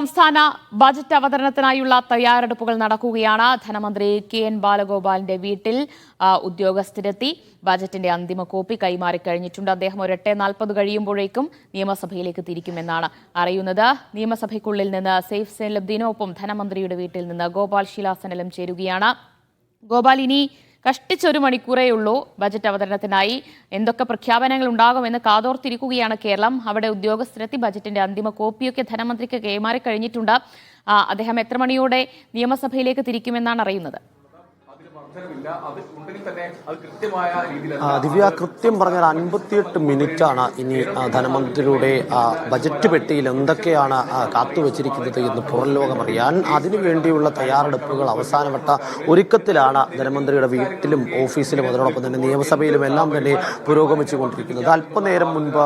സംസ്ഥാന ബജറ്റ് അവതരണത്തിനായുള്ള തയ്യാറെടുപ്പുകൾ നടക്കുകയാണ്. ധനമന്ത്രി കെ എൻ ബാലഗോപാലിന്റെ വീട്ടിൽ ഉദ്യോഗസ്ഥരെത്തി ബജറ്റിന്റെ അന്തിമ കോപ്പി കൈമാറി കഴിഞ്ഞിട്ടുണ്ട്. അദ്ദേഹം ഒരു എട്ട് നാൽപ്പത് കഴിയുമ്പോഴേക്കും നിയമസഭയിലേക്ക് തിരിക്കുമെന്നാണ് അറിയുന്നത്. നിയമസഭയ്ക്കുള്ളിൽ നിന്ന് സെയ്ഫ് സെലബ്ദീനൊപ്പം ധനമന്ത്രിയുടെ വീട്ടിൽ നിന്ന് ഗോപാൽ ശിലാസനലും ചേരുകയാണ്. ഗോപാൽ ഇനി കഷ്ടിച്ചൊരു മണിക്കൂറേ ഉള്ളൂ ബജറ്റ് അവതരണത്തിനായി. എന്തൊക്കെ പ്രഖ്യാപനങ്ങൾ ഉണ്ടാകുമെന്ന് കാതോർത്തിരിക്കുകയാണ് കേരളം. അവിടെ ഉദ്യോഗസ്ഥരെത്തി ബജറ്റിന്റെ അന്തിമ കോപ്പിയൊക്കെ ധനമന്ത്രിക്ക് കൈമാറി കഴിഞ്ഞിട്ടുണ്ട്. അദ്ദേഹം എത്ര മണിയോടെ നിയമസഭയിലേക്ക് തിരിക്കുമെന്നാണ് അറിയുന്നത്? ദിവ്യ കൃത്യം പറഞ്ഞാൽ അൻപത്തിയെട്ട് മിനിറ്റ് ആണ് ഇനി ധനമന്ത്രിയുടെ ബജറ്റ് പെട്ടിയിൽ എന്തൊക്കെയാണ് കാത്തുവച്ചിരിക്കുന്നത് എന്ന് പുറം ലോകം അറിയാൻ അതിനുവേണ്ടിയുള്ള തയ്യാറെടുപ്പുകൾ അവസാനവട്ട ഒരുക്കത്തിലാണ് ധനമന്ത്രിയുടെ വീട്ടിലും ഓഫീസിലും അതിനോടൊപ്പം തന്നെ നിയമസഭയിലും എല്ലാം തന്നെ പുരോഗമിച്ചുകൊണ്ടിരിക്കുന്നത്. അല്പനേരം മുൻപ്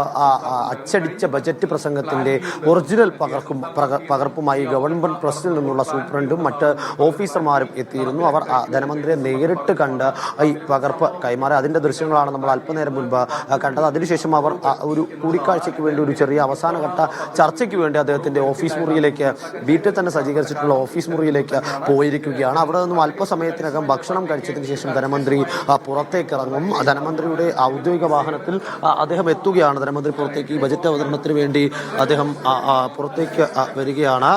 അച്ചടിച്ച ബജറ്റ് പ്രസംഗത്തിന്റെ ഒറിജിനൽ പകർക്കും പക- പകർപ്പുമായി ഗവൺമെന്റ് പ്രസിൽ നിന്നുള്ള സൂപ്രണ്ടും മറ്റ് ഓഫീസർമാരും എത്തിയിരുന്നു. അവർ ധനമന്ത്രിയെ നേരിട്ട് കണ്ട് ഈ പകർപ്പ് കൈമാറി. അതിന്റെ ദൃശ്യങ്ങളാണ് നമ്മൾ അല്പനേരം മുൻപ് കണ്ടത്. അതിനുശേഷം അവർ ഒരു കൂടിക്കാഴ്ചയ്ക്ക് വേണ്ടി ഒരു ചെറിയ അവസാനഘട്ട ചർച്ചയ്ക്ക് വേണ്ടി അദ്ദേഹത്തിന്റെ ഓഫീസ് മുറിയിലേക്ക് വീട്ടിൽ തന്നെ സജ്ജീകരിച്ചിട്ടുള്ള ഓഫീസ് മുറിയിലേക്ക് പോയിരിക്കുകയാണ്. അവിടെ നിന്നും അല്പസമയത്തിനകം ഭക്ഷണം കഴിച്ചതിന് ശേഷം ധനമന്ത്രി പുറത്തേക്ക് ഇറങ്ങും ധനമന്ത്രിയുടെ ഔദ്യോഗിക വാഹനത്തിൽ അദ്ദേഹം എത്തുകയാണ്. ധനമന്ത്രി പുറത്തേക്ക് ഈ ബജറ്റ് അവതരണത്തിന് വേണ്ടി അദ്ദേഹം പുറത്തേക്ക് വരികയാണ്.